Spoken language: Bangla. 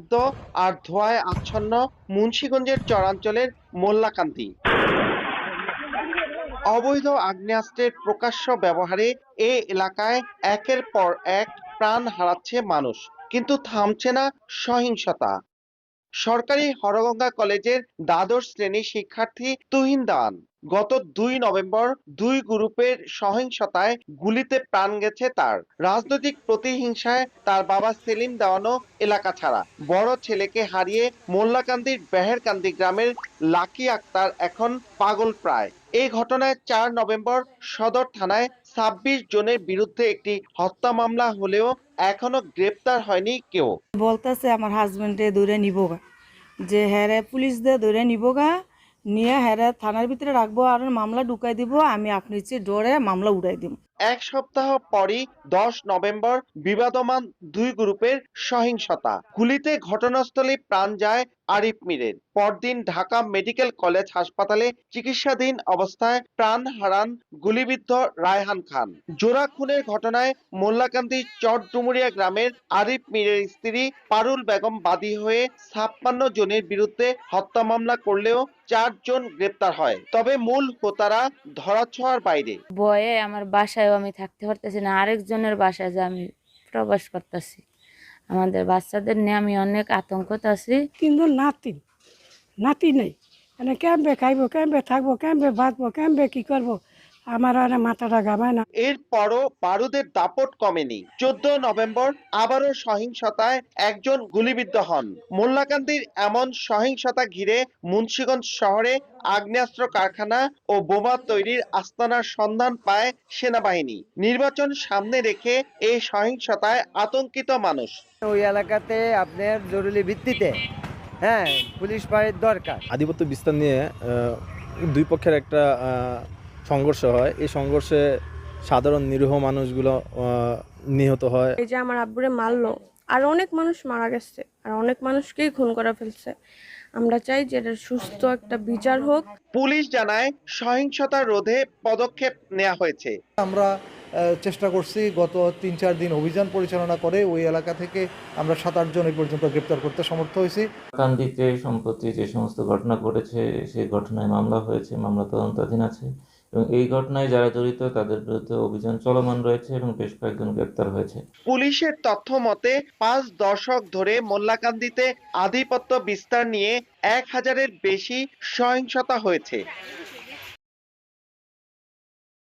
শব্দ আর ধোঁয়ায় আচ্ছন্ন মুন্সিগঞ্জের চরাঞ্চলের মোল্লাকান্দি অবৈধ আগ্নেয়াস্ত্রের প্রকাশ্য ব্যবহারে এ এলাকায় একের পর এক প্রাণ হারাচ্ছে মানুষ, কিন্তু থামছে না সহিংসতা। সরকারি হরগঙ্গা কলেজের দ্বাদশ শ্রেণির শিক্ষার্থী তুহিন দান। গত দুই নভেম্বর দুই গ্রুপের সহিংসতায় গুলিতে প্রাণ গেছে তার। রাজনৈতিক প্রতিহিংসায় তার বাবা সেলিম দেওয়ানো এলাকা ছাড়া। বড় ছেলেকে হারিয়ে মোল্লাকান্দির বেহেরকান্দি গ্রামের লাকি আক্তার এখন পাগল প্রায়। এই ঘটনায় চার নভেম্বর সদর থানায় ছাব্বিশ জনের বিরুদ্ধে একটি হত্যা মামলা হলেও এখনও গ্রেপ্তার হয়নি কেউ। বলতেছে, আমার হাজবেন্ডে দূরে নিবগা যে হ্যারে পুলিশ দিয়ে দূরে নিবগা নিয়ে হ্যারে থানার ভিতরে রাখব আর মামলা ঢুকাই দিব, আমি আপনি চেয়ে ডরে মামলা উড়াই দিব। এক সপ্তাহ পরই দশ নভেম্বর বিবাদমান দুই গ্রুপের সহিংসতা। গুলিতে ঘটনাস্থলে প্রাণ যায় আরিফ মিরের। পরদিন ঢাকা মেডিকেল কলেজ হাসপাতালে চিকিৎসাধীন অবস্থায় প্রাণ হারান গুলিবিদ্ধ রায়হান খান। জোড়া খুনের ঘটনায় মোল্লাকান্দি চটডুমুরিয়া গ্রামের আরিফ মিরের স্ত্রী পারুল বেগম বাদী হয়ে ছাপ্পান্ন জনের বিরুদ্ধে হত্যা মামলা করলেও চারজন গ্রেপ্তার হয়। তবে মূল হোতারা ধরাছোঁয়ার বাইরে। ভয়ে আমার বাসায়ও আমি থাকতে পারতেছি না। আরেকজনের বাসায় যে আমি প্রবাস করতেছি। আমাদের বাচ্চাদের নিয়ে আমি অনেক আতঙ্কতে আছি। কিন্তু নাতি নাতি নেই। মানে কেমবে খাইবো, কেমবে থাকব, কেমবে বাঁচবো, কেমবে কী করব? আমার আর মাথাটা ঘামায় না। এরপরও বারুদের দাপট কমেনি। চোদ্দ নভেম্বর আবারও সহিংসতায় একজন গুলিবিদ্ধ হন। মোল্লাকান্দির এমন সহিংসতা ঘিরে মুন্সিগঞ্জ শহরে আগ্নেয়াস্ত্র কারখানা ও বোমা তৈরির আস্তানার সন্ধান পায় সেনাবাহিনী। নির্বাচন সামনে রেখে এই সহিংসতায় আতঙ্কিত মানুষ। ওই এলাকাতে আপনার জরুরি ভিত্তিতে হ্যাঁ পুলিশ ফাঁড়ির দরকার। আধিপত্য বিস্তার নিয়ে আহ, দুই পক্ষের একটা আহ, সংঘর্ষ হয়। এই সংঘর্ষে সাধারণ নিরীহ মানুষগুলো নিহত হয়। এই যে আমার আব্বুরে মারলো আর অনেক মানুষ মারা গেছে আর অনেক মানুষকেই খুন করা ফেলছে। আমরা চাই যে এটার সুস্থ একটা বিচার হোক। পুলিশ জানায় সহিংসতা রোধে পদক্ষেপ নেওয়া হয়েছে। আমরা চেষ্টা করছি গত তিন চার দিন অভিযান পরিচালনা করে ওই এলাকা থেকে আমরা সাত আট জন এই পর্যন্ত গ্রেপ্তার করতে সমর্থ হয়েছি। কান্দিতে সম্প্রতি যে সমস্ত ঘটনা ঘটেছে সেই ঘটনায় মামলা হয়েছে মামলা তদন্তাধীন আছে। এবং এই ঘটনায় যারা জড়িত, তাদের বিরুদ্ধে অভিযান চলমান রয়েছে এবং বেশ কয়েকজন গ্রেপ্তার হয়েছে। পুলিশের তথ্য মতে, পাঁচ দশক ধরে মোল্লাকান্দিতে আধিপত্য বিস্তার নিয়ে এক হাজারের বেশি সহিংসতা হয়েছে।